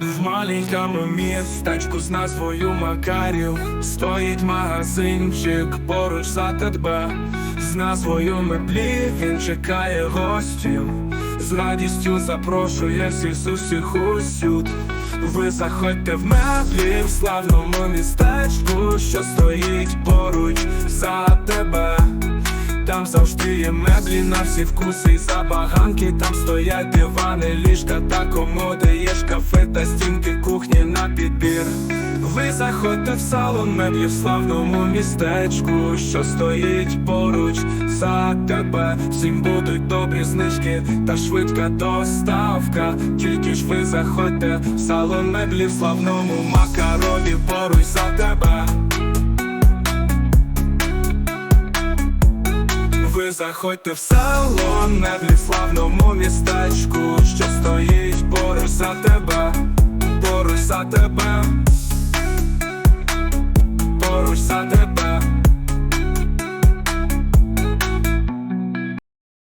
В маленькому містечку з назвою Макарів Стоїть магазинчик поруч за тебе З назвою меблі він чекає гостів З радістю запрошує всіх усіх усюд Ви заходьте в меблі в славному містечку, що стоїть поруч за тебе там завжди є меблі на всі вкуси і забаганки. Там стоять дивани, ліжка та комоди Є шкафи та стінки кухні на підбір. Ви заходьте в салон меблі в славному містечку Що стоїть поруч за тебе. Всім будуть добрі знижки та швидка доставка. Тільки ж ви заходьте в салон меблі в славному Макарові поруч за тебе. Ви заходьте в салон, меблі в славному містечку, що стоїть поруч за тебе, за тебе.